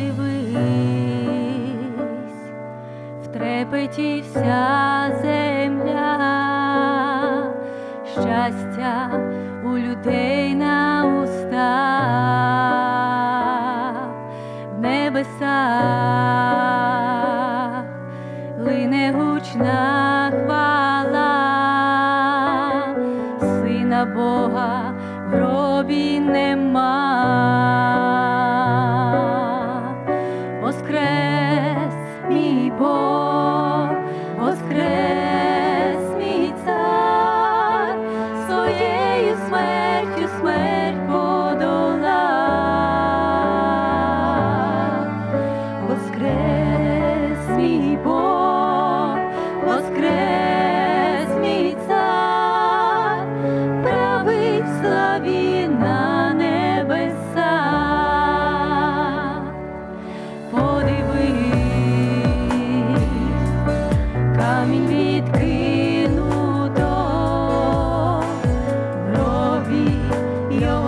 подивись, в трепеті вся земля, щастя у людей на уста, в небесах лине гучна хвала, сина Бога в гробі нема. Мій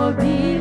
for being.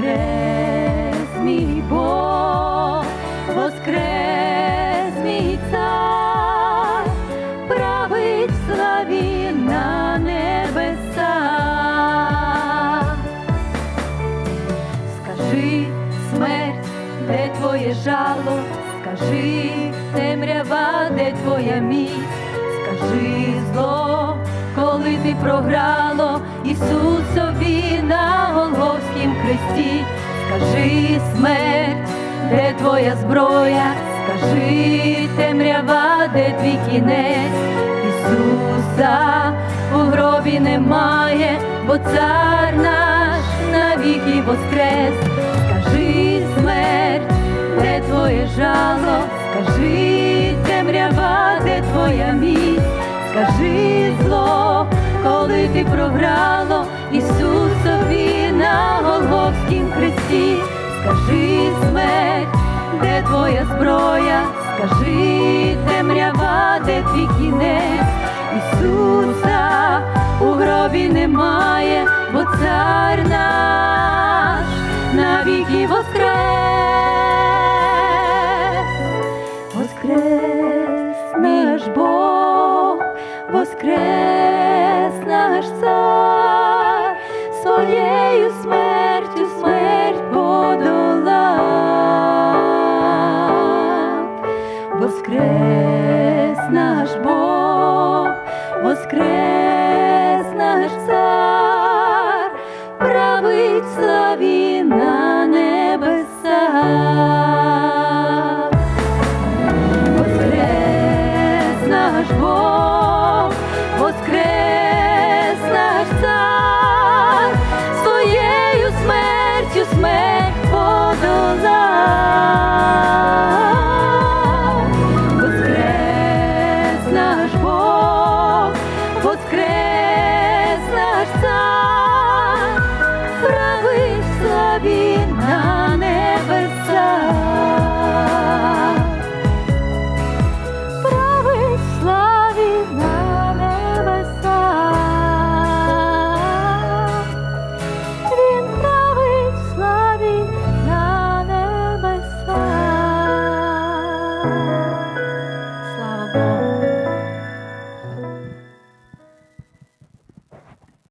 Воскрес мій Бог, воскрес мій цар, править в славі на небесах. Скажи, смерть, де твоє жало, скажи, темрява, де твоя міць, скажи зло, коли ти програло Ісусові на Голгофськім хресті, скажи смерть, де твоя зброя, скажи темрява, де твій кінець, Ісуса у гробі немає, бо цар наш навіки воскрес. Скажи зло, коли ти програло Ісусові на Голгофськім хресті, скажи смерть, де твоя зброя, скажи темрява, де твій кінець, Ісуса у гробі немає, бо цар наш навіки воскрес, воскрес наш Бог, воскрес наш цар, be